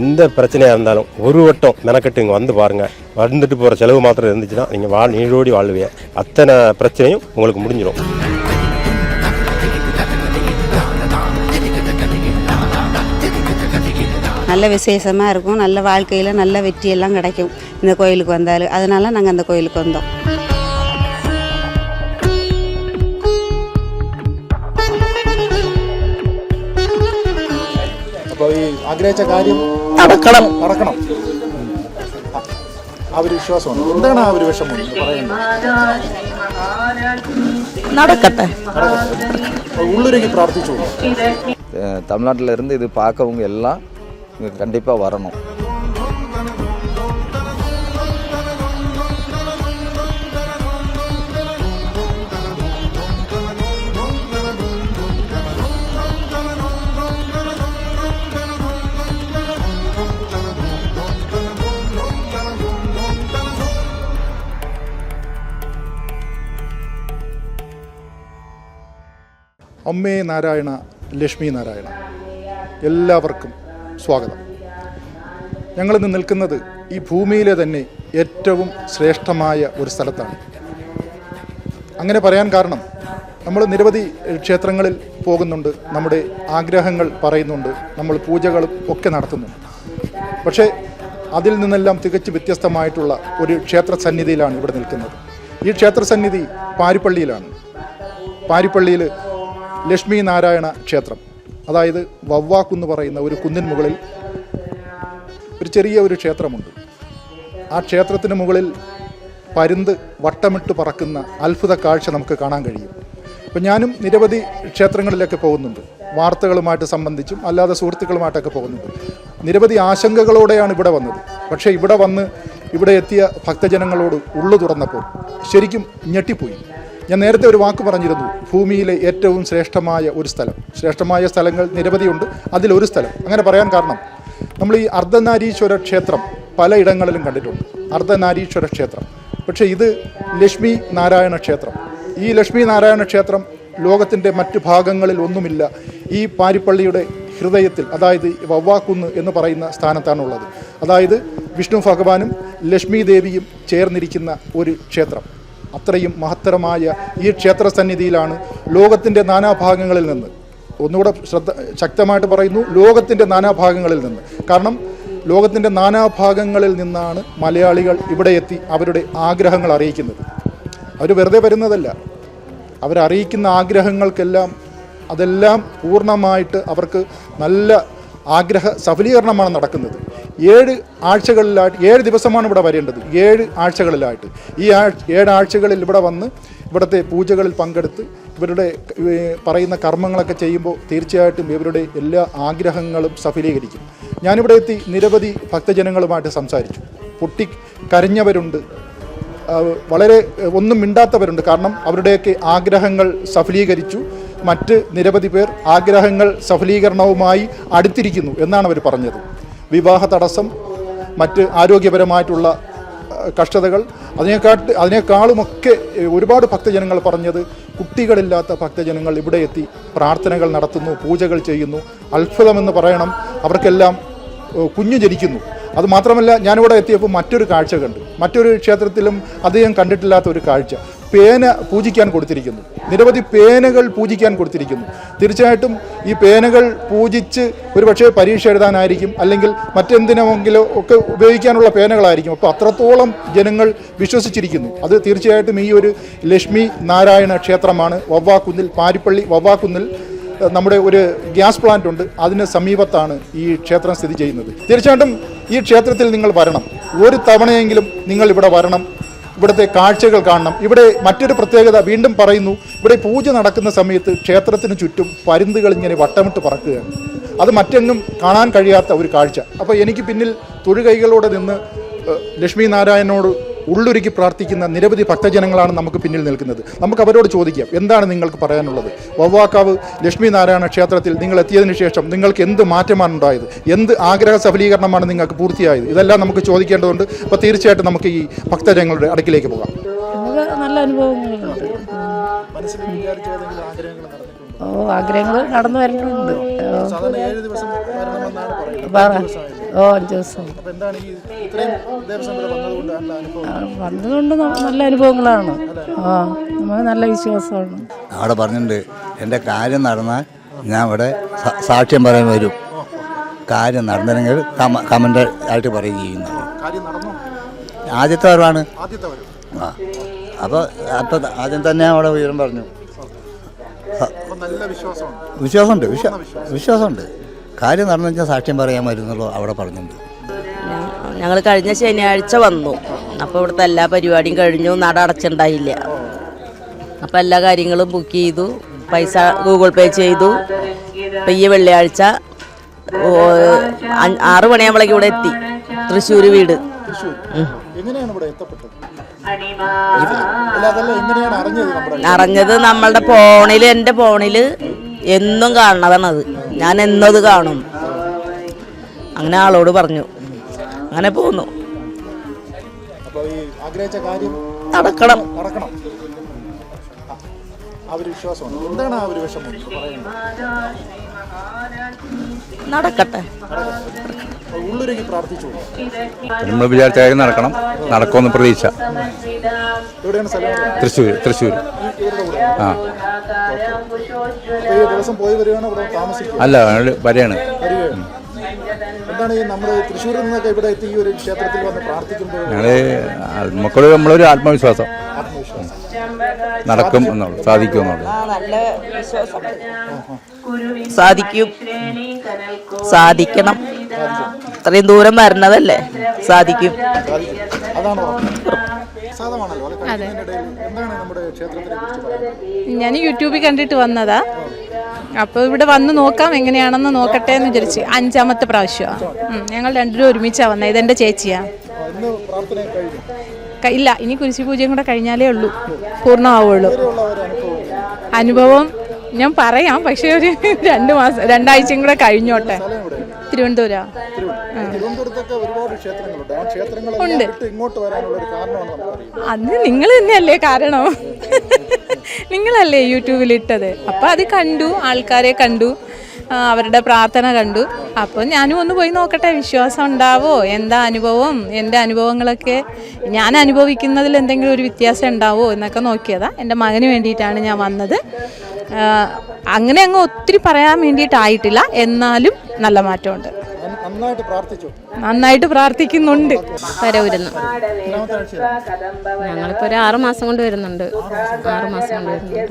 எந்த பிரச்சனையாக இருந்தாலும் ஒரு வட்டம் மெனக்கட்டு இங்கே வந்து பாருங்கள் வந்துட்டு போகிற செலவு மாத்திரம் இருந்துச்சுன்னா நீங்கள் வாழ் நீரோடி வாழ்வீங்க. அத்தனை பிரச்சனையும் உங்களுக்கு முடிஞ்சிடும் நல்ல விசேஷமாக இருக்கும். நல்ல வாழ்க்கையில் நல்ல வெற்றியெல்லாம் கிடைக்கும். இந்த கோயிலுக்கு வந்தாலும் அதனால நாங்கள் அந்த கோயிலுக்கு வந்தோம். ആഗ്രഹിച്ച കാര്യം നടക്കണം നടക്കണം ആ- ആ ഒരു വിശ്വാസമാണ് എന്താണ് ആ ഒരു വിഷമം എന്ന് പറയുന്നത് நடக்கட்டே അപ്പോൾ ഉള്ളൊരുക്കി പ്രാർത്ഥിച്ചു தமிழ்நாட்டில் இருந்து இது பார்க்கவங்க எல்லாம் இங்கே கண்டிப்பாக வரணும் അമ്മേ നാരായണ ലക്ഷ്മി നാരായണ. എല്ലാവർക്കും സ്വാഗതം. ഞങ്ങളിന്ന് നിൽക്കുന്നത് ഈ ഭൂമിയിലെ തന്നെ ഏറ്റവും ശ്രേഷ്ഠമായ ഒരു സ്ഥലത്താണ്. അങ്ങനെ പറയാൻ കാരണം നമ്മൾ നിരവധി ക്ഷേത്രങ്ങളിൽ പോകുന്നുണ്ട് നമ്മുടെ ആഗ്രഹങ്ങൾ പറയുന്നുണ്ട് നമ്മൾ പൂജകളും ഒക്കെ നടത്തുന്നുണ്ട്. പക്ഷേ അതിൽ നിന്നെല്ലാം തികച്ച് വ്യത്യസ്തമായിട്ടുള്ള ഒരു ക്ഷേത്ര സന്നിധിയിലാണ് ഇവിടെ നിൽക്കുന്നത്. ഈ ക്ഷേത്ര സന്നിധി പാരിപ്പള്ളിയിലാണ്. പാരിപ്പള്ളിയിൽ ലക്ഷ്മി നാരായണ ക്ഷേത്രം. അതായത് വവ്വാക്കുന്ന് പറയുന്ന ഒരു കുന്നിൻ മുകളിൽ ഒരു ചെറിയ ഒരു ക്ഷേത്രമുണ്ട്. ആ ക്ഷേത്രത്തിന് മുകളിൽ പരുന്ത് വട്ടമിട്ട് പറക്കുന്ന അത്ഭുത കാഴ്ച നമുക്ക് കാണാൻ കഴിയും. അപ്പം ഞാനും നിരവധി ക്ഷേത്രങ്ങളിലൊക്കെ പോകുന്നുണ്ട്. വാർത്തകളുമായിട്ട് സംബന്ധിച്ചും അല്ലാതെ സുഹൃത്തുക്കളുമായിട്ടൊക്കെ പോകുന്നുണ്ട്. നിരവധി ആശങ്കകളോടെയാണ് ഇവിടെ വന്നത്. പക്ഷേ ഇവിടെ വന്ന് ഇവിടെ എത്തിയ ഭക്തജനങ്ങളോട് ഉള്ളു തുറന്നപ്പോൾ ശരിക്കും ഞെട്ടിപ്പോയി. ഞാൻ നേരത്തെ ഒരു വാക്ക് പറഞ്ഞിരുന്നു. ഭൂമിയിലെ ഏറ്റവും ശ്രേഷ്ഠമായ ഒരു സ്ഥലം. ശ്രേഷ്ഠമായ സ്ഥലങ്ങൾ നിരവധിയുണ്ട്. അതിലൊരു സ്ഥലം. അങ്ങനെ പറയാൻ കാരണം നമ്മൾ ഈ അർദ്ധനാരീശ്വര ക്ഷേത്രം പലയിടങ്ങളിലും കണ്ടിട്ടുണ്ട്. അർദ്ധനാരീശ്വര ക്ഷേത്രം. പക്ഷേ ഇത് ലക്ഷ്മി നാരായണ ക്ഷേത്രം. ഈ ലക്ഷ്മി നാരായണ ക്ഷേത്രം ലോകത്തിന്റെ മറ്റു ഭാഗങ്ങളിൽ ഒന്നുമില്ല. ഈ പാരിപ്പള്ളിയുടെ ഹൃദയത്തിൽ അതായത് വവ്വാക്കുന്ന് എന്ന് പറയുന്ന സ്ഥാനത്താണുള്ളത് അതായത് വിഷ്ണു ഭഗവാനും ലക്ഷ്മി ദേവിയും ചേർന്നിരിക്കുന്ന ഒരു ക്ഷേത്രം. അത്രയും മഹത്തരമായ ഈ ക്ഷേത്ര സന്നിധിയിലാണ് ലോകത്തിന്റെ നാനാഭാഗങ്ങളിൽ നിന്ന്. ഒന്നുകൂടെ ശ്രദ്ധ ശക്തമായിട്ട് പറയുന്നു ലോകത്തിന്റെ നാനാഭാഗങ്ങളിൽ നിന്ന്. കാരണം ലോകത്തിന്റെ നാനാഭാഗങ്ങളിൽ നിന്നാണ് മലയാളികൾ ഇവിടെ എത്തി അവരുടെ ആഗ്രഹങ്ങൾ അറിയിക്കുന്നത്. അവർ വെറുതെ വരുന്നതല്ല. അവരറിയിക്കുന്ന ആഗ്രഹങ്ങൾക്കെല്ലാം അതെല്ലാം പൂർണമായിട്ട് അവർക്ക് നല്ല ആഗ്രഹ സഫലീകരണമാണ് നടക്കുന്നത്. ഏഴ് ആഴ്ചകളിലായിട്ട് ഏഴ് ദിവസമാണ് ഇവിടെ വരേണ്ടത്. ഏഴ് ആഴ്ചകളിലായിട്ട്. ഈ ഏഴ് ആഴ്ചകളിൽ ഇവിടെ വന്ന് ഇവിടുത്തെ പൂജകളിൽ പങ്കെടുത്ത് ഇവരുടെ പറയുന്ന കർമ്മങ്ങളൊക്കെ ചെയ്യുമ്പോൾ തീർച്ചയായിട്ടും ഇവരുടെ എല്ലാ ആഗ്രഹങ്ങളും സഫലീകരിക്കും. ഞാനിവിടെ എത്തി നിരവധി ഭക്തജനങ്ങളുമായിട്ട് സംസാരിച്ചു. പൊട്ടി കരഞ്ഞവരുണ്ട്. വളരെ ഒന്നും മിണ്ടാത്തവരുണ്ട്. കാരണം അവരുടെയൊക്കെ ആഗ്രഹങ്ങൾ സഫലീകരിച്ചു. മറ്റ് നിരവധി പേർ ആഗ്രഹങ്ങൾ സഫലീകരണവുമായി അടുത്തിരിക്കുന്നു എന്നാണ് അവർ പറഞ്ഞത്. വിവാഹ തടസ്സം മറ്റ് ആരോഗ്യപരമായിട്ടുള്ള കഷ്ടതകൾ അതിനെക്കാട്ട് അതിനേക്കാളുമൊക്കെ ഒരുപാട് ഭക്തജനങ്ങൾ പറഞ്ഞത് കുട്ടികളില്ലാത്ത ഭക്തജനങ്ങൾ ഇവിടെ എത്തി പ്രാർത്ഥനകൾ നടത്തുന്നു പൂജകൾ ചെയ്യുന്നു. അത്ഭുതമെന്ന് പറയണം. അവർക്കെല്ലാം കുഞ്ഞു ജനിക്കുന്നു. അത് മാത്രമല്ല ഞാനിവിടെ എത്തിയപ്പോൾ മറ്റൊരു കാഴ്ച കണ്ടു. മറ്റൊരു ക്ഷേത്രത്തിലും അധികം കണ്ടിട്ടില്ലാത്ത ഒരു കാഴ്ച. പേന പൂജിക്കാൻ കൊടുത്തിരിക്കുന്നു. നിരവധി പേനകൾ പൂജിക്കാൻ കൊടുത്തിരിക്കുന്നു. തീർച്ചയായിട്ടും ഈ പേനകൾ പൂജിച്ച് ഒരുപക്ഷെ പരീക്ഷ എഴുതാനായിരിക്കും അല്ലെങ്കിൽ മറ്റെന്തിനെങ്കിലും ഒക്കെ ഉപയോഗിക്കാനുള്ള പേനകളായിരിക്കും. അപ്പോൾ അത്രത്തോളം ജനങ്ങൾ വിശ്വസിച്ചിരിക്കുന്നു. അത് തീർച്ചയായിട്ടും ഈ ഒരു ലക്ഷ്മി നാരായണ ക്ഷേത്രമാണ്. വവ്വാക്കുന്നിൽ പാരിപ്പള്ളി വവ്വാക്കുന്നിൽ നമ്മുടെ ഒരു ഗ്യാസ് പ്ലാന്റ് ഉണ്ട്. അതിന് സമീപത്താണ് ഈ ക്ഷേത്രം സ്ഥിതി ചെയ്യുന്നത്. തീർച്ചയായിട്ടും ഈ ക്ഷേത്രത്തിൽ നിങ്ങൾ വരണം. ഒരു തവണയെങ്കിലും നിങ്ങൾ ഇവിടെ വരണം. ഇവിടുത്തെ കാഴ്ചകൾ കാണണം. ഇവിടെ മറ്റൊരു പ്രത്യേകത വീണ്ടും പറയുന്നു ഇവിടെ പൂജ നടക്കുന്ന സമയത്ത് ക്ഷേത്രത്തിന് ചുറ്റും പരുന്തുകൾ ഇങ്ങനെ വട്ടമിട്ട് പറക്കുകയാണ്. അത് മറ്റെങ്ങും കാണാൻ കഴിയാത്ത ഒരു കാഴ്ച. അപ്പോൾ എനിക്ക് പിന്നിൽ തൊഴുകൈകളോടെ നിന്ന് ലക്ഷ്മി നാരായണനോട് ഉള്ളൊരുക്കി പ്രാർത്ഥിക്കുന്ന നിരവധി ഭക്തജനങ്ങളാണ് നമുക്ക് പിന്നിൽ നിൽക്കുന്നത്. നമുക്ക് അവരോട് ചോദിക്കാം എന്താണ് നിങ്ങൾക്ക് പറയാനുള്ളത്? വവ്വാക്കാവ് ലക്ഷ്മി നാരായണ ക്ഷേത്രത്തിൽ നിങ്ങൾ എത്തിയതിനു ശേഷം നിങ്ങൾക്ക് എന്ത് മാറ്റമാണ് ഉണ്ടായത്? എന്ത് ആഗ്രഹ സഫലീകരണമാണ് നിങ്ങൾക്ക് പൂർത്തിയായത്? ഇതെല്ലാം നമുക്ക് ചോദിക്കേണ്ടതുണ്ട്. അപ്പോൾ തീർച്ചയായിട്ടും നമുക്ക് ഈ ഭക്തജനങ്ങളുടെ അടുക്കിലേക്ക് പോകാം. നല്ല അനുഭവങ്ങളുണ്ട് മനസ്സിൽ വിചാരിച്ച ആഗ്രഹങ്ങൾ നടന്നിട്ടുണ്ടോ ഓ ആഗ്രഹങ്ങൾ നടന്നു വരുന്നുണ്ട് പറ? ഓ അഞ്ച് എന്താണ് ഈ ഇത്രയും വന്നതുകൊണ്ട് നല്ല അനുഭവം? വന്നതുകൊണ്ട് ന- നല്ല അനുഭവങ്ങളാണ്. ആ നമുക്ക് നല്ല വിശ്വാസമാണ്. അവിടെ പറഞ്ഞിട്ടുണ്ട് എന്റെ കാര്യം നടന്നാൽ ഞാൻ ഇവിടെ സ- സാക്ഷ്യം പറയാൻ വരും. കാര്യം നടന്നില്ലെങ്കിൽ കമ കമന്റ് ആയിട്ട് പറയുകയും ചെയ്യുന്നു കാര്യം നടന്നു? ആദ്യത്തെ വരവാണ്. ആദ്യത്തെ വരും ആ അപ്പോൾ അപ്പം ആദ്യം തന്നെ അവിടെ ഉയരം പറഞ്ഞു. അപ്പൊ നല്ല വിശ്വാസമാണ് വിശ്വാസമുണ്ട് വിശ്വാ വിശ്വാസമുണ്ട്. കാര്യം നടന്നു വെച്ചാൽ സാക്ഷ്യം പറയാൻ വരുന്നുള്ളൂ അവിടെ പറഞ്ഞിട്ടുണ്ട്. ഞങ്ങൾ കഴിഞ്ഞ ശനിയാഴ്ച വന്നു. അപ്പോൾ ഇവിടുത്തെ എല്ലാ പരിപാടിയും കഴിഞ്ഞു. നട അടച്ചിട്ടുണ്ടായില്ല. അപ്പോൾ എല്ലാ കാര്യങ്ങളും ബുക്ക് ചെയ്തു. പൈസ ഗൂഗിൾ പേ ചെയ്തു. ഇപ്പം ഈ വെള്ളിയാഴ്ച ആറ് മണിയാകുമ്പോഴേക്കും ഇവിടെ എത്തി. തൃശ്ശൂർ വീട്. എങ്ങനെയാണ് ഇവിടെ എത്തപ്പെട്ടത്? അല്ല അതല്ല അറിഞ്ഞത് നമ്മുടെ അറിഞ്ഞത് നമ്മളുടെ ഫോണിൽ എന്റെ ഫോണിൽ എന്നും കാണണതാണത്. ഞാൻ എന്നത് കാണും. അങ്ങനെ ആളോട് പറഞ്ഞു. അങ്ങനെ പോന്നു. നടക്കണം. പറയുന്നത് നടക്കട്ടെ. ഉള്ളൊരുക്കി പ്രാർത്ഥിച്ചു. നമ്മൾ വിചാരിച്ച കാര്യം നടക്കണം. നടക്കുമെന്ന് പ്രതീക്ഷ. എവിടെയാണ് സ്ഥലം? തൃശ്ശൂർ തൃശ്ശൂർ ആ. ദിവസം പോയി വരികയാണ് ഇവിടെ താമസിക്കുക അല്ല വരെയാണ് ഞങ്ങൾ എന്താണ് ഈ നമ്മുടെ തൃശ്ശൂരിൽ നിന്നൊക്കെ ഇവിടെ എത്തി ഈ ഒരു ക്ഷേത്രത്തിൽ വന്ന് പ്രാർത്ഥിക്കുമ്പോൾ ഞങ്ങൾ നമുക്കൊരു നമ്മളൊരു ആത്മവിശ്വാസം. ആത്മവിശ്വാസം. നടക്കും എന്നുള്ളത് സാധിക്കും എന്നുള്ളത്. വിശ്വാസം സാധിക്കും. സാധിക്കണം. ഇത്രയും ദൂരം വരണതല്ലേ? സാധിക്കും. അതാണ്? സാധമാണല്ലോ അല്ലെ? എന്താണ് നമ്മുടെ ക്ഷേത്രത്തിനെ ഞാൻ യൂട്യൂബിൽ കണ്ടിട്ട് വന്നതാ. അപ്പോൾ ഇവിടെ വന്ന് നോക്കാം എങ്ങനെയാണെന്ന് നോക്കട്ടെ എന്ന് വിചാരിച്ച്. അഞ്ചാമത്തെ പ്രാവശ്യമാണ് ഞങ്ങൾ രണ്ടുപേരും ഒരുമിച്ചാണ് വന്നത് ഇതെന്റെ ചേച്ചിയാ. ഇല്ല ഇനി കുരിശി പൂജയും കൂടെ കഴിഞ്ഞാലേ ഉള്ളൂ. പൂർണമാവുള്ളൂ അനുഭവം ഞാൻ പറയാം പക്ഷേ ഒരു രണ്ട് മാസം രണ്ടാഴ്ചയും കൂടെ കഴിഞ്ഞോട്ടെ. തിരുവനന്തപുരം. അത് നിങ്ങൾ തന്നെയല്ലേ കാരണം? നിങ്ങളല്ലേ യൂട്യൂബിൽ ഇട്ടത്. അപ്പോൾ അത് കണ്ടു ആൾക്കാരെ കണ്ടു. അവരുടെ പ്രാർത്ഥന കണ്ടു. അപ്പോൾ ഞാനും ഒന്ന് പോയി നോക്കട്ടെ വിശ്വാസം ഉണ്ടാവോ? എന്താ അനുഭവം? എന്റെ അനുഭവങ്ങളൊക്കെ ഞാൻ അനുഭവിക്കുന്നതിൽ എന്തെങ്കിലും ഒരു വ്യത്യാസം ഉണ്ടാവോ എന്നൊക്കെ നോക്കിയതാ. എന്റെ മകന് വേണ്ടിയിട്ടാണ് ഞാൻ വന്നത്. അങ്ങനെ അങ്ങ് ഒത്തിരി പറയാൻ വേണ്ടിയിട്ടായിട്ടില്ല. എന്നാലും നല്ല മാറ്റമുണ്ട്. നന്നായിട്ട് പ്രാർത്ഥിച്ചു? നന്നായിട്ട് പ്രാർത്ഥിക്കുന്നുണ്ട്. പരവൂരുന്ന് ഞങ്ങളിപ്പോ ഒരു ആറു മാസം കൊണ്ട് വരുന്നുണ്ട്. ആറു മാസം കൊണ്ട് വരുന്നുണ്ട്.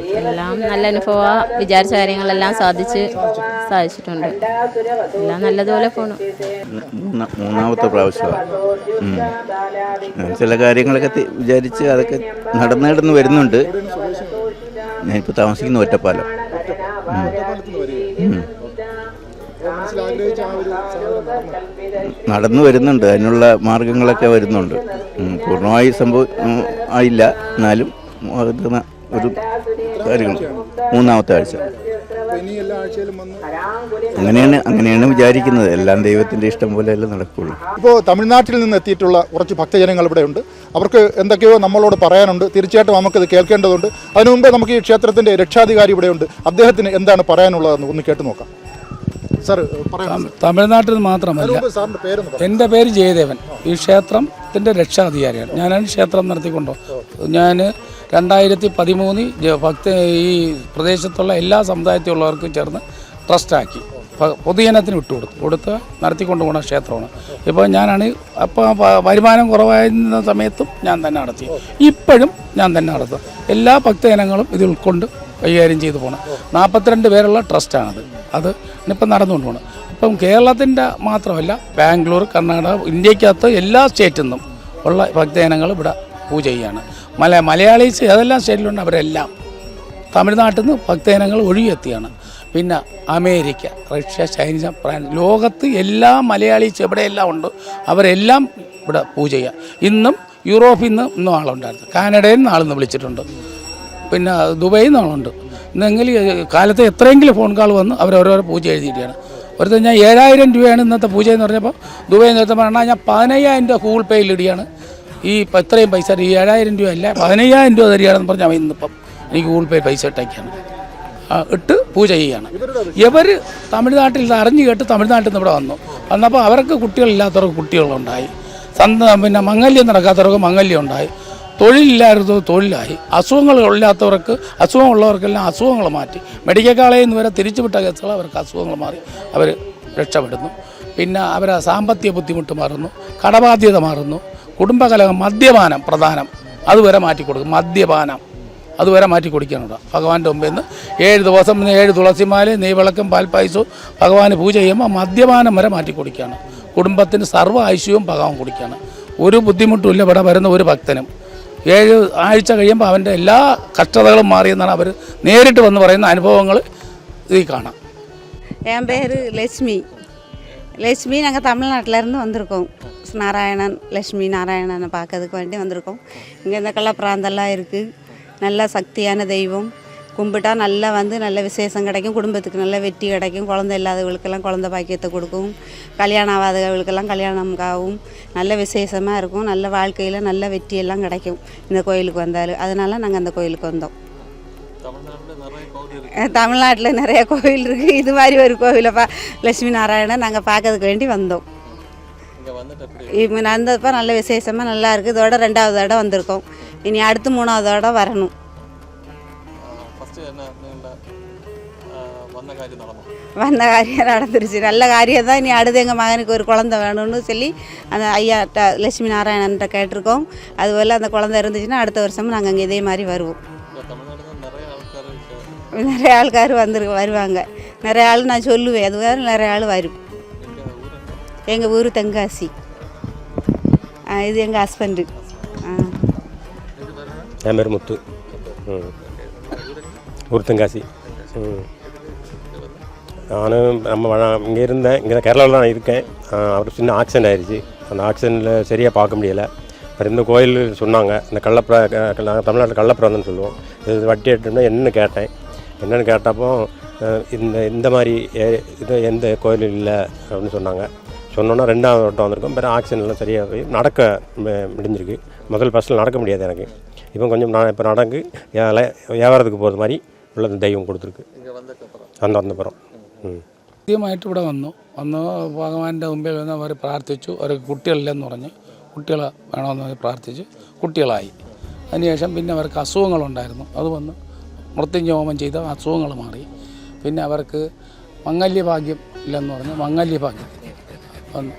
എല്ലാം നല്ല അനുഭവ വിചാരിച്ച കാര്യങ്ങളെല്ലാം സാധിച്ച് സാധിച്ചിട്ടുണ്ട്. എല്ലാം നല്ലതുപോലെ പോണു. മൂന്നാമത്തെ പ്രാവശ്യമാണ് ചില കാര്യങ്ങളൊക്കെ വിചാരിച്ച് അതൊക്കെ നടന്നു നടന്ന് വരുന്നുണ്ട്. ഞാനിപ്പോൾ താമസിക്കുന്ന ഒറ്റപ്പാലം. നടന്നു വരുന്നുണ്ട്. അതിനുള്ള മാർഗങ്ങളൊക്കെ വരുന്നുണ്ട്. പൂർണമായി സംഭവം ആയില്ല. എന്നാലും ഒരു കാര്യങ്ങൾ. മൂന്നാമത്തെ ആഴ്ച. അങ്ങനെയാണ് അങ്ങനെയാണ് വിചാരിക്കുന്നത്. എല്ലാം ദൈവത്തിന്റെ ഇഷ്ടം പോലെയല്ലേ നടക്കുള്ളൂ. ഇപ്പോൾ തമിഴ്നാട്ടിൽ നിന്ന് എത്തിയിട്ടുള്ള കുറച്ച് ഭക്തജനങ്ങൾ ഇവിടെയുണ്ട് അവർക്ക് എന്തൊക്കെയോ നമ്മളോട് പറയാനുണ്ട്. തീർച്ചയായിട്ടും നമുക്കിത് കേൾക്കേണ്ടതുണ്ട്. അതിനു മുമ്പേ നമുക്ക് ഈ ക്ഷേത്രത്തിന്റെ രക്ഷാധികാരി ഇവിടെയുണ്ട് അദ്ദേഹത്തിന് എന്താണ് പറയാനുള്ളതെന്ന് ഒന്ന് കേട്ട് നോക്കാം. സാർ തമിഴ്നാട്ടിൽ മാത്രമല്ല. സാറിന്റെ എന്റെ പേര് ജയദേവൻ. ഈ ക്ഷേത്രത്തിന്റെ രക്ഷാധികാരിയാണ്. ഞാനാണ് ക്ഷേത്രം നടത്തിക്കൊണ്ടോ ഞാൻ രണ്ടായിരത്തി പതിമൂന്നിൽ ഭക്ത ഈ പ്രദേശത്തുള്ള എല്ലാ സമുദായത്തിലുള്ളവർക്കും ചേർന്ന് ട്രസ്റ്റാക്കി. പൊതുജനത്തിന് പൊതുജനത്തിന് വിട്ടുകൊടുത്തു. കൊടുത്ത് നടത്തിക്കൊണ്ട് പോകുന്ന ക്ഷേത്രമാണ്. ഇപ്പോൾ ഞാനാണ് അപ്പോൾ വരുമാനം കുറവായിരുന്ന സമയത്തും ഞാൻ തന്നെ നടത്തി. ഇപ്പോഴും ഞാൻ തന്നെ നടത്തും. എല്ലാ ഭക്തജനങ്ങളും ഇത് ഉൾക്കൊണ്ട് കൈകാര്യം ചെയ്തു പോകണം നാൽപ്പത്തിരണ്ട് പേരുള്ള ട്രസ്റ്റാണത്. അത് ഇപ്പം നടന്നുകൊണ്ട് പോകണം ഇപ്പം കേരളത്തിന്റെ മാത്രമല്ല ബാംഗ്ലൂർ കർണാടക ഇന്ത്യക്കകത്ത് എല്ലാ സ്റ്റേറ്റിൽ നിന്നും ഉള്ള ഭക്തജനങ്ങൾ ഇവിടെ പൂജ ചെയ്യാണ്. മല മലയാളീസ് ഏതെല്ലാം സ്റ്റേറ്റിലുണ്ട് അവരെല്ലാം തമിഴ്നാട്ടിൽ നിന്ന് ഭക്തജനങ്ങൾ ഒഴുകിയെത്തിയാണ്. പിന്നെ അമേരിക്ക റഷ്യ ചൈന ഫ്രാൻസ് ലോകത്ത് എല്ലാ മലയാളീസ് എവിടെയെല്ലാം ഉണ്ട് അവരെല്ലാം ഇവിടെ പൂജ ചെയ്യുക ഇന്നും യൂറോപ്പിൽ നിന്ന് ഇന്നും ആളുണ്ടായിരുന്നു. കാനഡയിൽ നിന്ന് ആളിന്ന് വിളിച്ചിട്ടുണ്ട്. പിന്നെ ദുബൈയിൽ നിന്ന് ആളുണ്ട്. ഇന്നെങ്കിൽ കാലത്ത് എത്രയെങ്കിലും ഫോൺ കാൾ വന്ന് അവർ ഓരോരോ പൂജ എഴുതിയിട്ടാണ്. ഒരുത്തൻ ഞാൻ ഏഴായിരം രൂപയാണ് ഇന്നത്തെ പൂജ എന്ന് പറഞ്ഞപ്പോൾ ദുബൈയിൽ നിന്ന് പറഞ്ഞാൽ ഞാൻ പതിനയ്യായിരം രൂപ ഗൂഗിൾ പേയിൽ ഇടിയാണ് ഈ ഇത്രയും പൈസ ഈ ഏഴായിരം രൂപ അല്ല പതിനയ്യായിരം രൂപ തരികയാണെന്ന് പറഞ്ഞാൽ അവൻ ഇന്നിപ്പം എനിക്ക് ഗൂഗിൾ പേ പൈസ ഇട്ടേക്കാണ്. ഇട്ട് പൂജ ചെയ്യുകയാണ്. ഇവർ തമിഴ്നാട്ടിൽ അറിഞ്ഞു കേട്ട് തമിഴ്നാട്ടിൽ നിന്ന് ഇവിടെ വന്നു. വന്നപ്പോൾ അവർക്ക് കുട്ടികളില്ലാത്തവർക്ക് കുട്ടികളുണ്ടായി. സന്ത പിന്നെ മംഗല്യം നടക്കാത്തവർക്ക് മംഗല്യം ഉണ്ടായി. തൊഴിലില്ലാത്തവർക്ക് തൊഴിലായി. അസുഖങ്ങൾ ഇല്ലാത്തവർക്ക് അസുഖമുള്ളവർക്കെല്ലാം അസുഖങ്ങൾ മാറ്റി. മെഡിക്കൽ കോളേജിൽ വരെ തിരിച്ചുവിട്ട കേസുകൾ അവർക്ക് അസുഖങ്ങൾ മാറി. അവർ രക്ഷപ്പെടുന്നു. പിന്നെ അവരെ സാമ്പത്തിക ബുദ്ധിമുട്ട് മാറുന്നു കടബാധ്യത മാറുന്നു. കുടുംബകലഹം മദ്യപാനം പ്രധാനം. അതുവരെ മാറ്റി കൊടുക്കും. മദ്യപാനം. അതുവരെ മാറ്റി കുടിക്കാനുണ്ട്. ഭഗവാന്റെ മുമ്പിൽ നിന്ന് ഏഴ് ദിവസം ഏഴ് തുളസിമാല നെയ്വിളക്കും പാൽപ്പായസവും ഭഗവാന് പൂജ ചെയ്യുമ്പോൾ മദ്യപാനം വരെ മാറ്റി കുടിക്കുകയാണ് കുടുംബത്തിന് സർവ ഐശ്വര്യവും ഭഗവാൻ കുടിക്കുകയാണ് ഒരു ബുദ്ധിമുട്ടുമില്ല. ഇവിടെ വരുന്ന ഒരു ഭക്തനും. ഏഴ് ആഴ്ച കഴിയുമ്പോൾ അവൻ്റെ എല്ലാ കഷ്ടതകളും മാറിയെന്നാണ് അവർ നേരിട്ട് വന്ന് പറയുന്ന അനുഭവങ്ങൾ ഇതിൽ കാണാം என் பேர் லட்சுமி லட்சுமி நாங்கள் தமிழ்நாட்டிலேருந்து வந்திருக்கோம் நாராயணன் லட்சுமி நாராயணனை பார்க்கறதுக்கு வேண்டி வந்திருக்கோம் இங்கே இந்த கள்ளப்பிராந்தெல்லாம் இருக்குது நல்ல சக்தியான தெய்வம் கும்பிட்டா நல்லா வந்து நல்ல விசேஷம் கிடைக்கும் குடும்பத்துக்கு நல்ல வெற்றி கிடைக்கும் குழந்தை இல்லாதவங்களுக்கெல்லாம் குழந்தை பாக்கியத்தை கொடுக்கும் கல்யாணம் ஆகாதவங்களுக்கெல்லாம் கல்யாணம் ஆகும் நல்ல விசேஷமாக இருக்கும் நல்ல வாழ்க்கையில் நல்ல வெற்றியெல்லாம் கிடைக்கும் இந்த கோயிலுக்கு வந்தாலும் அதனால நாங்கள் அந்த கோயிலுக்கு வந்தோம். தமிழ்நாட்டில் நிறைய கோவில் இருக்குது இது மாதிரி ஒரு கோவிலை பா லட்சுமி நாராயணன் நாங்கள் பார்க்கறதுக்கு வேண்டி வந்தோம். இப்போ வந்தப்போ நல்ல விசேஷமாக நல்லா இருக்குது இதோட ரெண்டாவது தடவை வந்திருக்கோம். இனி அடுத்து மூணாவது தடவை வரணும். வந்த காரியம் நடந்துருச்சு நல்ல காரியம் தான் இனி அடுத்து எங்கள் மகனுக்கு ஒரு குழந்தை வேணும்னு சொல்லி அந்த ஐயா லட்சுமி நாராயணன்ட்ட கேட்டிருக்கோம் அதுபோல் அந்த குழந்தை இருந்துச்சுன்னா அடுத்த வருஷமும் நாங்கள் அங்கே இதே மாதிரி வருவோம் நிறைய ஆள்கார் வந்துரு வருவாங்க நிறைய ஆள் நான் சொல்லுவேன் அது வேறு நிறைய ஆள் வரும் எங்கள் ஊர் தென்காசி இது எங்கள் ஹஸ்பண்டு என் பேர் முத்து ஊர் தென்காசி ம் நானும் நம்ம இங்கே இருந்தேன். இங்கே கேரளாவில் தான் இருக்கேன். அவர் சின்ன ஆக்சிடென்ட் ஆயிடுச்சு அந்த ஆக்சிடென்ட்டில் சரியாக பார்க்க முடியலை. அப்புறம் இந்த கோயில் சொன்னாங்க. இந்த கள்ளப்புற நாங்கள் தமிழ்நாட்டில் கள்ளப்புறம்னு சொல்லுவோம். இது வட்டி எடுத்தோம்னா என்னென்னு கேட்டேன். என்னென்னு கேட்டப்போ இந்த இந்த மாதிரி இது எந்த கோயில் இல்லை அப்படின்னு சொன்னாங்க. சொன்னோன்னா ரெண்டாவது வட்டம் வந்திருக்கும். பிறகு ஆக்சிஜன்லாம் சரியாக போய் நடக்க முடிஞ்சிருக்கு. முதல் ஃபஸ்ட்டில் நடக்க முடியாது எனக்கு. இப்போ கொஞ்சம் நான் இப்போ நடக்கு வியாபாரத்துக்கு போகிறது மாதிரி உள்ளது தெய்வம் கொடுத்துருக்கு. அந்த அந்த புறம். ആദ്യമായിട്ട് ഇവിടെ വന്നു. വന്ന് ഭഗവാന്റെ മുമ്പിൽ വന്ന് അവർ പ്രാർത്ഥിച്ചു. അവർക്ക് കുട്ടികളില്ലെന്ന് പറഞ്ഞ് കുട്ടികളെ വേണമെന്ന് പ്രാർത്ഥിച്ച് കുട്ടികളായി. അതിനുശേഷം പിന്നെ അവർക്ക് അസുഖങ്ങളുണ്ടായിരുന്നു. അത് വന്ന് മൃത്യുഞ്ജോമം ചെയ്ത അസുഖങ്ങൾ മാറി. പിന്നെ അവർക്ക് മംഗല്യഭാഗ്യം ഇല്ലെന്ന് പറഞ്ഞ് മംഗല്യഭാഗ്യം വന്നു.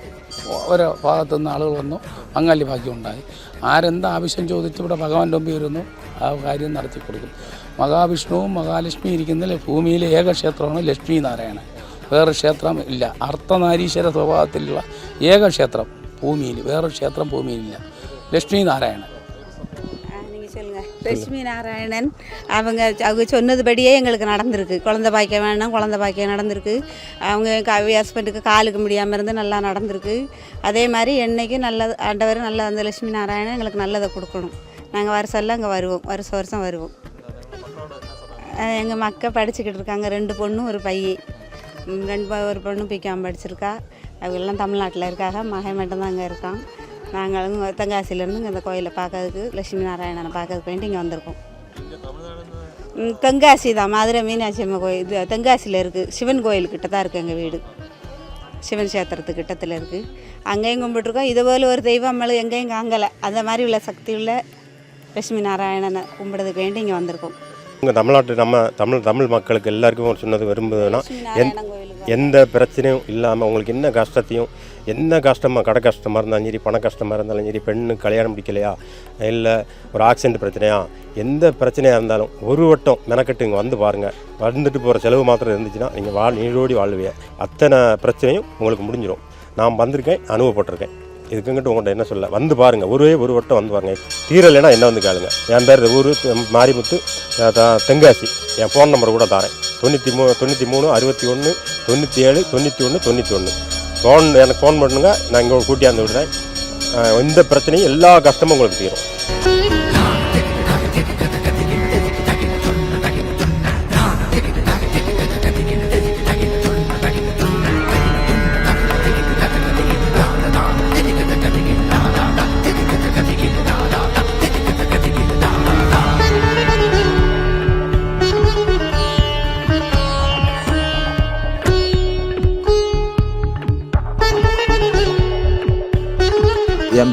ഓരോ ഭാഗത്തുനിന്ന് ആളുകൾ വന്നു. പങ്കാളി ഭാഗ്യമുണ്ടായി. ആരെന്ത് ആവശ്യം ചോദിച്ച് ഇവിടെ ഭഗവാന്റെ മുമ്പിൽ വരുന്നു ആ കാര്യം നടത്തി കൊടുക്കും. മഹാവിഷ്ണുവും മഹാലക്ഷ്മി ഇരിക്കുന്ന ഭൂമിയിലെ ഏക ക്ഷേത്രമാണ് ലക്ഷ്മി നാരായണൻ വേറെ ക്ഷേത്രം ഇല്ല. അർത്ഥനാരീശ്വര സ്വഭാവത്തിലുള്ള ഏക ക്ഷേത്രം ഭൂമിയിൽ വേറെ ക്ഷേത്രം ഭൂമിയിലില്ല ലക്ഷ്മി നാരായണൻ லட்சுமி நாராயணன். அவங்க அவங்க சொன்னதுபடியே எங்களுக்கு நடந்திருக்கு. குழந்த பாக்கியம் வேணும் குழந்த பாக்கியம் நடந்திருக்கு. அவங்க ஹஸ்பண்டுக்கு காலுக்கு முடியாமல் இருந்து நல்லா நடந்திருக்கு. அதே மாதிரி என்னைக்கு நல்லது ஆண்டவர் நல்ல அந்த லட்சுமி நாராயணன் எங்களுக்கு நல்லதை கொடுக்கணும். நாங்கள் வருஷம்லாம் அங்கே வருவோம். வருஷம் வருஷம் வருவோம். எங்கள் மக்கள் படிச்சுக்கிட்டு இருக்காங்க. ரெண்டு பொண்ணும் ஒரு பையன். ரெண்டு ஒரு பொண்ணு பிகாம் படிச்சிருக்கா. அவங்கெல்லாம் தமிழ்நாட்டில் இருக்காங்க. மகன் மட்டும்தான் அங்கே இருக்கான். நாங்களும் தென்காசியிலேருந்து இங்கே இந்த கோயிலை பார்க்கறதுக்கு லட்சுமி நாராயணனை பார்க்கறதுக்கு வேண்டி இங்கே வந்திருக்கோம். தென்காசி தான். மதுரை மீனாட்சி அம்மா கோயில். இது தென்காசியில் இருக்குது சிவன் கோயில்கிட்ட தான் இருக்குது எங்கள் வீடு. சிவன் சேத்திரத்து கிட்டத்தில் இருக்குது அங்கேயும் கும்பிட்டுருக்கோம். இது போல் ஒரு தெய்வம் நம்மளும் எங்கேயும் காங்கலை. அந்த மாதிரி உள்ள சக்தி உள்ள லட்சுமி நாராயணனை கும்பிடுறதுக்கு வேண்டி இங்கே வந்திருக்கோம். இங்கே தமிழ்நாட்டு நம்ம தமிழ் தமிழ் மக்களுக்கு எல்லாருக்கும் ஒரு சொன்னது விரும்புதுன்னா எந்த பிரச்சனையும் இல்லாமல் உங்களுக்கு என்ன கஷ்டத்தையும் என்ன கஷ்டமாக கடை கஷ்டமாக இருந்தாலும் சரி பண கஷ்டமாக இருந்தாலும் சரி பெண்ணு கல்யாணம் பிடிக்கலையா இல்லை ஒரு ஆக்சிடென்ட் பிரச்சனையா எந்த பிரச்சனையாக இருந்தாலும் ஒரு வட்டம் மெனக்கட்டு இங்கே வந்து பாருங்கள் வந்துட்டு போகிற செலவு மாத்திரம் இருந்துச்சுன்னா நீங்கள் வாழ் நீரோடி வாழ்வீங்க. அத்தனை பிரச்சனையும் உங்களுக்கு முடிஞ்சிடும் நான் வந்திருக்கேன் அனுபவப்பட்டிருக்கேன். இதுக்குங்கிட்ட உங்கள்கிட்ட என்ன சொல்ல வந்து பாருங்கள் ஒரே ஒரு வட்டம் வந்து பாருங்கள் தீரலைன்னா என்ன வந்து கேளுங்க. என் பேர் ஊர் மாரிமுத்து த- தென்காசி. என் ஃபோன் நம்பர் கூட தரேன். தொண்ணூற்றி மூணு தொண்ணூற்றி மூணு அறுபத்தி ஒன்று தொண்ணூற்றி ஏழு தொண்ணூற்றி ஒன்று தொண்ணூற்றி ஒன்று ஃபோன் எனக்கு ஃபோன் பண்ணுங்க. நான் இங்கே கூட்டியாந்து விடுறேன். எந்த பிரச்சனையும் எல்லா கஷ்டமும் உங்களுக்கு தீரும்.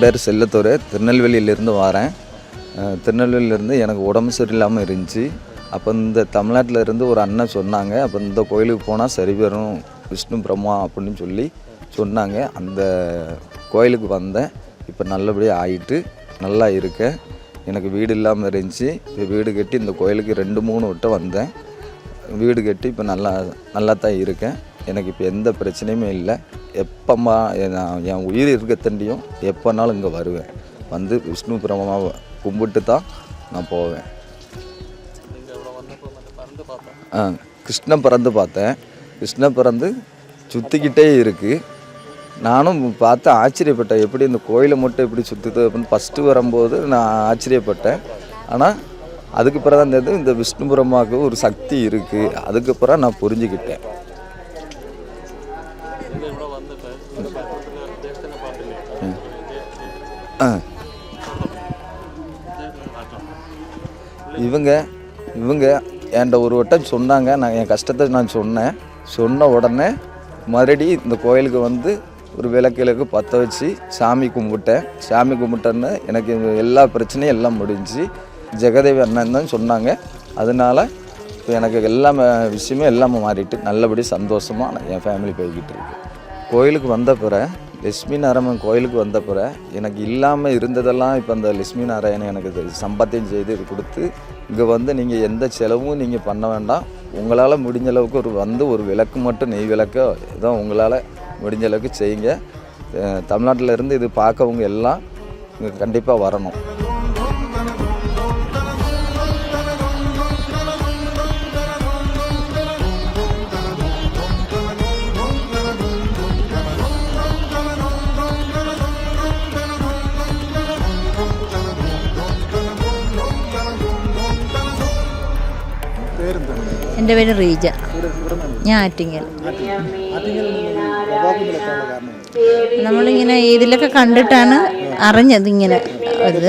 என் பேர் செல்லத்தூர் திருநெல்வேலியிலேருந்து வரேன். திருநெல்வேலியிலேருந்து எனக்கு உடம்பு சரியில்லாமல் இருந்துச்சு. அப்போ இந்த தமிழ்நாட்டில் இருந்து ஒரு அண்ணன் சொன்னாங்க. அப்போ இந்த கோயிலுக்கு போனால் சரி வரும் விஷ்ணு பிரம்மா அப்படின்னு சொல்லி சொன்னாங்க. அந்த கோயிலுக்கு வந்தேன். இப்போ நல்லபடியாக ஆயிட்டு நல்லா இருக்கேன். எனக்கு வீடு இல்லாமல் இருந்துச்சு. இப்போ வீடு கட்டி இந்த கோயிலுக்கு ரெண்டு மூணு வட்டம் வந்தேன். வீடு கட்டி இப்போ நல்லா நல்லா தான் இருக்கேன். எனக்கு இப்போ எந்த பிரச்சனையுமே இல்லை. எப்போம்மா நான் என் உயிர் இருக்க தண்டியும் எப்போனாலும் இங்கே வருவேன். வந்து விஷ்ணு பிரமமாக கும்பிட்டு தான் நான் போவேன். ஆ கிருஷ்ண பிறந்து பார்த்தேன். கிருஷ்ண பிறந்து சுற்றிக்கிட்டே இருக்குது நானும் பார்த்து ஆச்சரியப்பட்டேன். எப்படி இந்த கோயிலை மட்டும் எப்படி சுற்றுது அப்படின்னு ஃபஸ்ட்டு வரும்போது நான் ஆச்சரியப்பட்டேன். ஆனால் அதுக்கு பிறகு தான் தெரிஞ்சது இந்த விஷ்ணு ஒரு சக்தி இருக்குது அதுக்கப்புறம் நான் புரிஞ்சுக்கிட்டேன். இவங்க இவங்க என்கிட்ட ஒரு வட்டம் சொன்னாங்க. நான் என் கஷ்டத்தை நான் சொன்னேன். சொன்ன உடனே மறுபடி இந்த கோயிலுக்கு வந்து ஒரு விளக்கிழக்கு பற்ற வச்சு சாமி கும்பிட்டேன். சாமி கும்பிட்டேன்னு எனக்கு எல்லா பிரச்சனையும் எல்லாம் முடிஞ்சு ஜெகதேவி அண்ணன் தான் சொன்னாங்க. அதனால இப்போ எனக்கு எல்லாமே விஷயமே எல்லாமே மாறிட்டு நல்லபடி சந்தோஷமாக நான் என் ஃபேமிலி போய்கிட்டு இருக்கு. கோயிலுக்கு வந்த பிற லட்சுமி நாராயணன் கோயிலுக்கு வந்த பிற எனக்கு இல்லாமல் இருந்ததெல்லாம் இப்போ அந்த லட்சுமி நாராயணன் எனக்கு சம்பாத்தியம் செய்து இது கொடுத்து இங்கே வந்து நீங்கள் எந்த செலவும் நீங்கள் பண்ண வேண்டாம். உங்களால் முடிஞ்ச அளவுக்கு ஒரு வந்து ஒரு விளக்கு மட்டும் நெய் விளக்கோ ஏதோ உங்களால் முடிஞ்ச அளவுக்கு செய்யுங்க. தமிழ்நாட்டில் இருந்து இது பார்க்கவங்க எல்லாம் இங்கே கண்டிப்பாக வரணும். എന്റെ പേര് റീജ. ഞാൻ ആറ്റിങ്ങൽ. നമ്മളിങ്ങനെ ഇതിലൊക്കെ കണ്ടിട്ടാണ് അറിഞ്ഞത് ഇങ്ങനെ ഇത്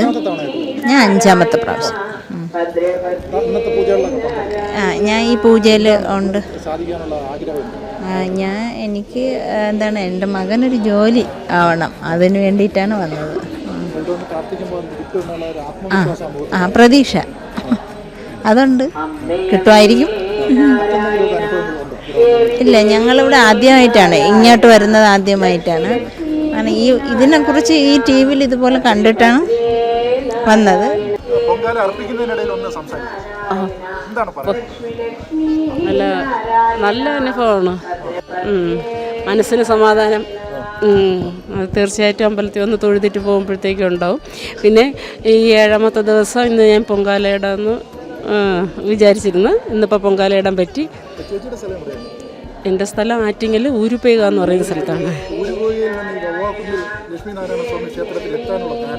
ഞാൻ അഞ്ചാമത്തെ പ്രാവശ്യം. ആ ഞാൻ ഈ പൂജയിൽ ഉണ്ട്. ഞാൻ എനിക്ക് എന്താണ് എന്റെ മകനൊരു ജോലി ആവണം. അതിന് വേണ്ടിയിട്ടാണ് വന്നത്. അത് ആ പ്രതീക്ഷ. അതുണ്ട്. കിട്ടുമായിരിക്കും. ഇല്ല ഞങ്ങളിവിടെ ആദ്യമായിട്ടാണ്. ഇങ്ങോട്ട് വരുന്നത് ആദ്യമായിട്ടാണ്. കാരണം ഈ ഇതിനെക്കുറിച്ച് ഈ ടി വിയിൽ ഇതുപോലെ കണ്ടിട്ടാണ് വന്നത്. ഒന്ന് നല്ല നല്ല അനുഭവമാണ്. മനസ്സിന് സമാധാനം. തീർച്ചയായിട്ടും അമ്പലത്തിൽ വന്ന് തൊഴുതിട്ട് പോകുമ്പോഴത്തേക്കും ഉണ്ടാവും. പിന്നെ ഈ ഏഴാമത്തെ ദിവസം ഇന്ന് ഞാൻ പൊങ്കാലയുടെ ആ, വിചാരിച്ചിരുന്നു. ഇന്നിപ്പോൾ പൊങ്കാലയിടാൻ പറ്റി. എന്റെ സ്ഥലം ആറ്റിങ്ങൽ ഊരുപേക എന്ന് പറയുന്ന സ്ഥലത്താണ്.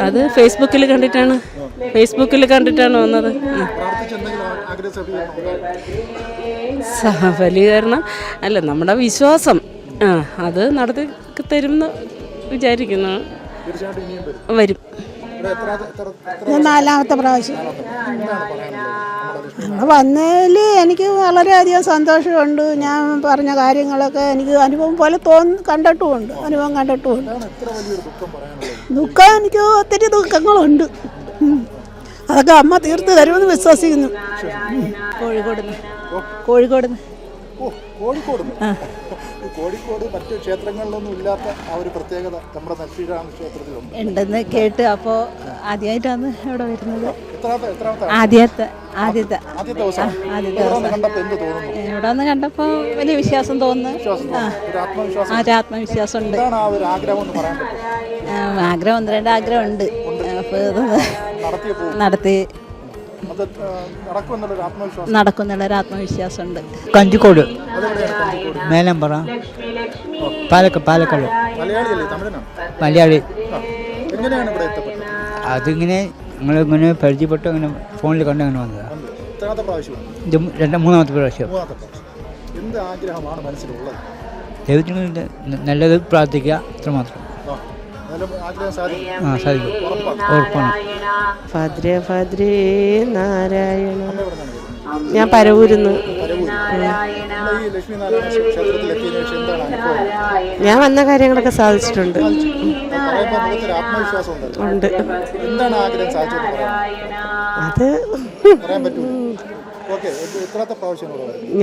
അത് ഫേസ്ബുക്കിൽ കണ്ടിട്ടാണ്. ഫേസ്ബുക്കിൽ കണ്ടിട്ടാണ് വന്നത്. സഫലീകരണം അല്ല നമ്മുടെ വിശ്വാസം. ആ അത് നടത്തി തരുമെന്ന് വിചാരിക്കുന്നു. വരും. ഇത് നാലാമത്തെ പ്രാവശ്യം. ഇവിടെ വന്നതിൽ എനിക്ക് വളരെയധികം സന്തോഷമുണ്ട്. ഞാൻ പറഞ്ഞ കാര്യങ്ങളൊക്കെ എനിക്ക് അനുഭവം പോലെ തോന്നി കണ്ടിട്ടുമുണ്ട്. അനുഭവം കണ്ടിട്ടുമുണ്ട്. ദുഃഖം എനിക്ക് ഒത്തിരി ദുഃഖങ്ങളുണ്ട്. അതൊക്കെ അമ്മ തീർത്ത് തരുമെന്ന് വിശ്വസിക്കുന്നു. കോഴിക്കോട് കോഴിക്കോട് ഓ കോഴിക്കോട് ഈ കോഴിക്കോട് മറ്റു ക്ഷേത്രങ്ങളിലൊന്നും ഇല്ലാത്ത ആ ഒരു പ്രത്യേകത നമ്മുടെ നശ്രീരാമ ക്ഷേത്രത്തിലുണ്ട്. ഉണ്ടെന്ന് കേട്ട് അപ്പോൾ ആദ്യമായിട്ടാണ് ഇവിടെ വരുന്നത്. എത്രാമത്തെ എത്രാമത്തെ ആദ്യത്തെ ആദ്യത്തെ. ആദ്യത്തെ ദിവസം. ആദ്യത്തെ ദിവസം. കണ്ടപ്പോൾ എന്ത് തോന്നുന്നു? ഇവിടെ വന്ന് കണ്ടപ്പോൾ വലിയ വിശ്വാസം തോന്നുന്നു. ആ. ഒരു ആത്മവിശ്വാസം. ആ ഒരു ആത്മവിശ്വാസം ഉണ്ട് എന്താണ് ആ ഒരു ആഗ്രഹം എന്ന് പറയാൻ പറ്റും ആഗ്രഹം ഒന്ന് രണ്ട് ആഗ്രഹം ഉണ്ട്. ഇത് നടത്തി. അത് ആ, നടക്കുമെന്നുള്ളൊരു ആത്മവിശ്വാസം. നടക്കുന്നുള്ളൊരു ആത്മവിശ്വാസമുണ്ട്. കഞ്ചിക്കോട്. മേലമ്പറ. പാലക്കാട് പാലക്കാട് മലയാളിയല്ലേ തമിഴനാണ്? മലയാളി. എങ്ങനെയാണ് ഇവിടെ എത്തപ്പെട്ടത്? അതിങ്ങനെ ഞങ്ങളിങ്ങനെ പരിചയപ്പെട്ട് അങ്ങനെ ഫോണിൽ കണ്ട് അങ്ങനെ വന്നതാണ് വന്നത്. എത്രാമത്തെ പ്രാവശ്യമാണ് ഇത് രണ്ടാം മൂന്നാമത്തെ പ്രാവശ്യം. മൂന്നാമത്തെ പ്രാവശ്യം. എന്ത് ആഗ്രഹമാണ് മനസ്സിലുള്ളത്? ദൈവത്തിന് നല്ലത് പ്രാർത്ഥിക്കുക അത്രമാത്രം. ആ ആഗ്രഹം സാധിക്കും. ഉറപ്പാണ്. ഭദ്രേ നാരായണ. ഞാൻ പരവൂരുന്ന്. ഞാൻ വന്ന കാര്യങ്ങളൊക്കെ സാധിച്ചിട്ടുണ്ട്. ഉണ്ട്. അത്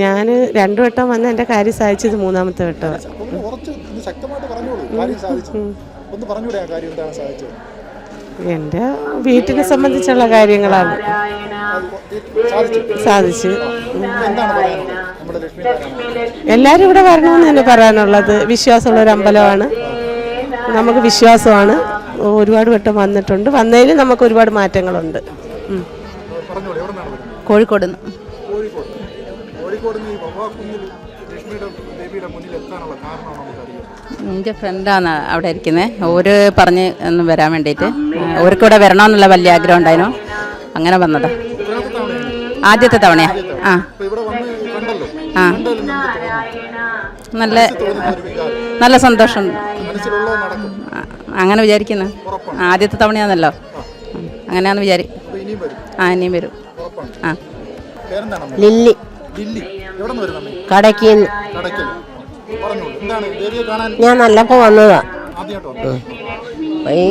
ഞാൻ രണ്ടു വട്ടം വന്ന് എന്റെ കാര്യം സാധിച്ചത് മൂന്നാമത്തെ വട്ടം ശക്തമായിട്ട് പറഞ്ഞോളൂ. കാര്യം സാധിച്ചു ഒന്ന് പറഞ്ഞൂടെ ആ കാര്യം എന്താണ് സാധിച്ചത്? എന്റെ വീട്ടിനെ സംബന്ധിച്ചുള്ള കാര്യങ്ങളാണ്. സാധിച്ചു. എല്ലാരും എന്താണ് പറയാനുള്ളത്? നമ്മുടെ ലക്ഷ്മി എല്ലാവരും ഇവിടെ വരണമെന്ന് തന്നെ പറയാനുള്ളത്. വിശ്വാസമുള്ള ഒരു അമ്പലമാണ്. നമുക്ക് വിശ്വാസമാണ്. ഒരുപാട് വട്ടം വന്നിട്ടുണ്ട്. വന്നതിൽ നമുക്ക് ഒരുപാട് മാറ്റങ്ങളുണ്ട്. കോഴിക്കോട് കോഴിക്കോട്. കോഴിക്കോട് നിന്ന് ഈ വവ്വാക്കുന്നിൽ ലക്ഷ്മിയുടെ ദേവിയുടെ മുന്നിൽ എത്താനുള്ള കാരണം എന്റെ ഫ്രണ്ടാണ് അവിടെ ഇരിക്കുന്നത് ഓര് പറഞ്ഞ് ഒന്ന് വരാൻ വേണ്ടിയിട്ട് ഓർക്ക് ഇവിടെ വരണമെന്നുള്ള വലിയ ആഗ്രഹം ഉണ്ടായിരുന്നു. അങ്ങനെ വന്നതാ. ആദ്യത്തെ തവണയാ. ആ. അപ്പൊ ഇവിടെ വന്ന് കണ്ടല്ലോ ആ. നല്ല നല്ല സന്തോഷം. അങ്ങനെ വിചാരിക്കുന്നു. ആദ്യത്തെ തവണയാണല്ലോ. അങ്ങനെയാന്ന് വിചാരി ഇനിയും വരും. ആ. ഇനിയും വരും ആ? ലില്ലി. ലില്ലി ഞാൻ നല്ലപ്പോ വന്നതാ. ഈ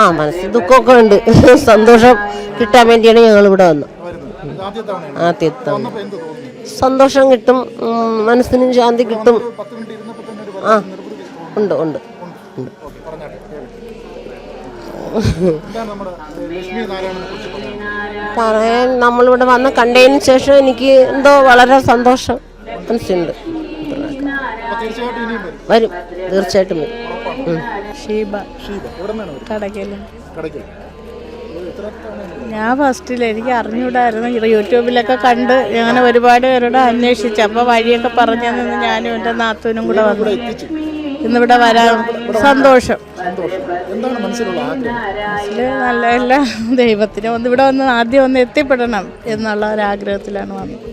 ആ മനസ്സിൽ ദുഃഖമൊക്കെ ഉണ്ട്. സന്തോഷം കിട്ടാൻ വേണ്ടിയാണ് ഞങ്ങൾ ഇവിടെ വന്നത് ആദ്യത്തെ സന്തോഷം കിട്ടും മനസ്സിന് ശാന്തി കിട്ടും. ആ ഉണ്ട് ഉണ്ട്. പറയുന്നത് പറയാൻ നമ്മളിവിടെ വന്ന് കണ്ടതിന് ശേഷം എനിക്ക് എന്തോ വളരെ സന്തോഷം. മനസ്സിലുണ്ട്. വരും. വരും. തീർച്ചയായിട്ടും വരും. ഷീബ. തവണയാണ് ഞാൻ ഫസ്റ്റിൽ എനിക്ക് അറിഞ്ഞൂടായിരുന്നു. ഇത് യൂട്യൂബിലൊക്കെ കണ്ട് അങ്ങനെ ഒരുപാട് പേരോട് അന്വേഷിച്ചു അപ്പോൾ വഴിയൊക്കെ പറഞ്ഞു തന്നു ഞാനും എന്റെ നാത്തൂനും കൂടെ വന്നു. ഇന്നിവിടെ വരാൻ സന്തോഷം. സന്തോഷം. എന്താണ് മനസ്സിലുള്ള ആഗ്രഹം? മനസ്സിൽ നല്ല നല്ല ദൈവത്തിന് ഒന്ന് ഇവിടെ വന്ന് ആദ്യം ഒന്ന് എത്തിപ്പെടണം എന്നുള്ള ഒരാഗ്രഹത്തിലാണ് വന്നത്.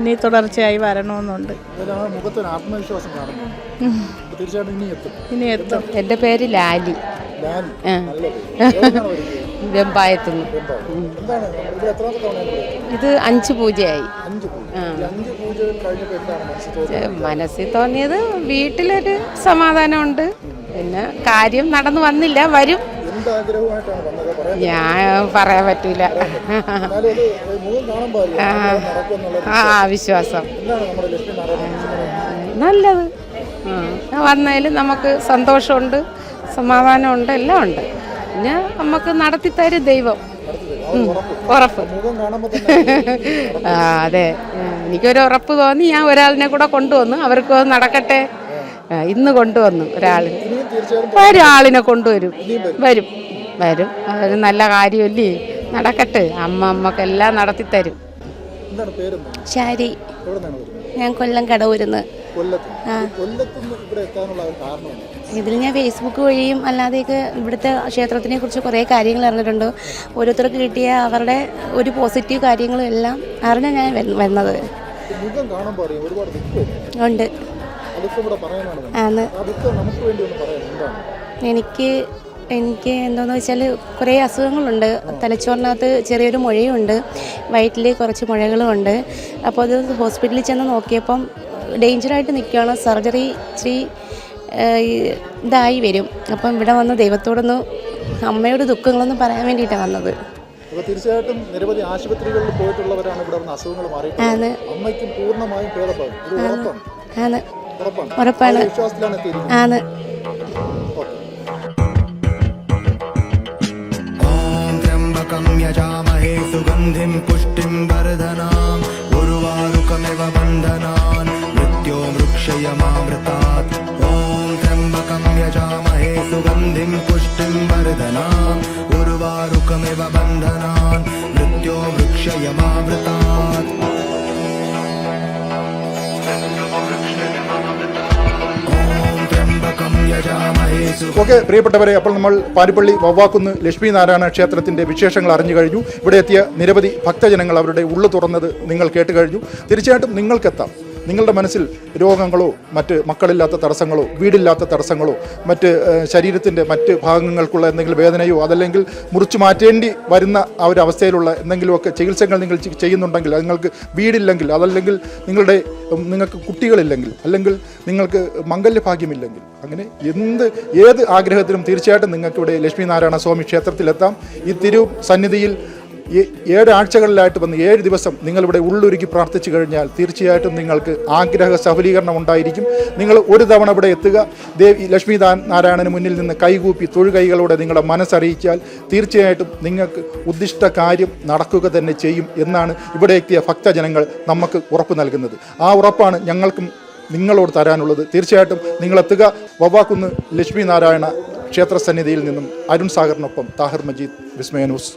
ഇനി തുടർച്ചയായി വരണമെന്നുണ്ട്. ആത്മവിശ്വാസം ഇനി എത്തും. എന്റെ പേര് ലാലി. വെമ്പായത്തുനിന്ന്? ഇത് അഞ്ച് പൂജയായി. മനസ്സിൽ തോന്നിയത്? വീട്ടിലൊരു സമാധാനമുണ്ട്. പിന്നെ കാര്യം നടന്നു വന്നില്ല. വരും. ഞാൻ പറയാൻ പറ്റൂല. ആ വിശ്വാസം? നല്ലത്. വന്നതിൽ നമുക്ക് സന്തോഷമുണ്ട് സമാധാനമുണ്ട് എല്ലാം ഉണ്ട്. പിന്നെ നമുക്ക് നടത്തിത്തരും ദൈവം. ഉം, ഉറപ്പ്. ആ അതെ. എനിക്കൊരു ഉറപ്പ് തോന്നി ഞാൻ ഒരാളിനെ കൂടെ കൊണ്ടുവന്നു. അവർക്ക് നടക്കട്ടെ. ഇന്ന് കൊണ്ടുവന്നു ഒരാളിനെ. ആളിനെ കൊണ്ടുവരും. വരും. വരും. അതൊരു നല്ല കാര്യമല്ലേ? നടക്കട്ടെ. അമ്മ അമ്മക്കെല്ലാം നടത്തി തരും ശരി. ഞാൻ കൊല്ലം കടവൂരുന്ന്. ഇതിൽ ഞാൻ ഫേസ്ബുക്ക് വഴിയും അല്ലാതെയൊക്കെ ഇവിടുത്തെ ക്ഷേത്രത്തിനെ കുറിച്ച് കുറേ കാര്യങ്ങൾ അറിഞ്ഞിട്ടുണ്ട്. ഓരോരുത്തർക്ക് കിട്ടിയ അവരുടെ ഒരു പോസിറ്റീവ് കാര്യങ്ങളും എല്ലാം അറിഞ്ഞാൽ ഞാൻ വന്നത്. ഉണ്ട്. ആണ്. എനിക്ക് എനിക്ക് എന്താണെന്ന് വെച്ചാൽ കുറേ അസുഖങ്ങളുണ്ട്. തലച്ചോറിനകത്ത് ചെറിയൊരു മുഴയുണ്ട്. വയറ്റിൽ കുറച്ച് മുഴകളും ഉണ്ട് അപ്പോൾ അത് ഹോസ്പിറ്റലിൽ ചെന്ന് നോക്കിയപ്പം ഡേഞ്ചറായിട്ട് നിൽക്കുകയാണ് സർജറി ഇച്ചിരി ഇതായി വരും. അപ്പം ഇവിടെ വന്ന് ദൈവത്തോടൊന്ന് അമ്മയോട് ദുഃഖങ്ങളൊന്നും പറയാൻ വേണ്ടിയിട്ടാണ് വന്നത്. തീർച്ചയായിട്ടും നിരവധി ആശുപത്രികളിൽ പോയിട്ടുള്ളവരാണ് ഇവിടെ വന്ന് അസുഖങ്ങൾ ആണ്. അമ്മയ്ക്കും പൂർണമായും ഇത് ഉറപ്പാണ്. ഉറപ്പാണ്. ആണ്. सुगन्धिं पुष्टिं वर्धनाम् उर्वारुकमिव बन्धनान् मृत्यो मृक्षयमामृतात्। ॐ त्र्यम्बकं यजामहे सुगन्धिं पुष्टिं वर्धनाम् उर्वारुकमिव बन्धनान् मृत्यो मृक्षयमामृतात्। ॐ ഓക്കെ പ്രിയപ്പെട്ടവരെ അപ്പോൾ നമ്മൾ പാരിപ്പള്ളി വവ്വാക്കുന്ന് ലക്ഷ്മി നാരായണ ക്ഷേത്രത്തിന്റെ വിശേഷങ്ങൾ അറിഞ്ഞു കഴിഞ്ഞു. ഇവിടെ എത്തിയ നിരവധി ഭക്തജനങ്ങൾ അവരുടെ ഉള്ളു തുറന്നത് നിങ്ങൾ കേട്ട് കഴിഞ്ഞു. തീർച്ചയായിട്ടും നിങ്ങൾക്കെത്താം. നിങ്ങളുടെ മനസ്സിൽ രോഗങ്ങളോ മറ്റ് മക്കളില്ലാത്ത തടസ്സങ്ങളോ വീടില്ലാത്ത തടസ്സങ്ങളോ മറ്റ് ശരീരത്തിന്റെ മറ്റ് ഭാഗങ്ങൾക്കുള്ള എന്തെങ്കിലും വേദനയോ അതല്ലെങ്കിൽ മുറിച്ചു മാറ്റേണ്ടി വരുന്ന ആ ഒരു അവസ്ഥയിലുള്ള എന്തെങ്കിലുമൊക്കെ ചികിത്സകൾ നിങ്ങൾ ചെയ്യുന്നുണ്ടെങ്കിൽ നിങ്ങൾക്ക് വീടില്ലെങ്കിൽ അതല്ലെങ്കിൽ നിങ്ങളുടെ നിങ്ങൾക്ക് കുട്ടികളില്ലെങ്കിൽ അല്ലെങ്കിൽ നിങ്ങൾക്ക് മംഗല്യഭാഗ്യമില്ലെങ്കിൽ അങ്ങനെ എന്ത് ഏത് ആഗ്രഹത്തിനും തീർച്ചയായിട്ടും നിങ്ങൾക്കിവിടെ ലക്ഷ്മി നാരായണ സ്വാമി ക്ഷേത്രത്തിലെത്താം. ഈ തിരു സന്നിധിയിൽ ഏഴ് ആഴ്ചകളിലായിട്ട് വന്ന് ഏഴ് ദിവസം നിങ്ങളിവിടെ ഉള്ളൊരുക്കി പ്രാർത്ഥിച്ചു കഴിഞ്ഞാൽ തീർച്ചയായിട്ടും നിങ്ങൾക്ക് ആഗ്രഹ സഫലീകരണം ഉണ്ടായിരിക്കും. നിങ്ങൾ ഒരു തവണ ഇവിടെ എത്തുക. ദേവി ലക്ഷ്മി നാരായണന് മുന്നിൽ നിന്ന് കൈകൂപ്പി തൊഴുകൈകളോടെ നിങ്ങളുടെ മനസ്സറിയിച്ചാൽ തീർച്ചയായിട്ടും നിങ്ങൾക്ക് ഉദ്ദിഷ്ട കാര്യം നടക്കുക തന്നെ ചെയ്യും എന്നാണ് ഇവിടെ എത്തിയ ഭക്തജനങ്ങൾ നമുക്ക് ഉറപ്പ് നൽകുന്നത്. ആ ഉറപ്പാണ് ഞങ്ങൾക്കും നിങ്ങളോട് തരാനുള്ളത്. തീർച്ചയായിട്ടും നിങ്ങളെത്തുക. വവ്വാക്കുന്ന് ലക്ഷ്മി നാരായണ ക്ഷേത്ര സന്നിധിയിൽ നിന്നും അരുൺ സാഗറിനൊപ്പം താഹിർ മജീദ് വിസ്മയ ന്യൂസ്.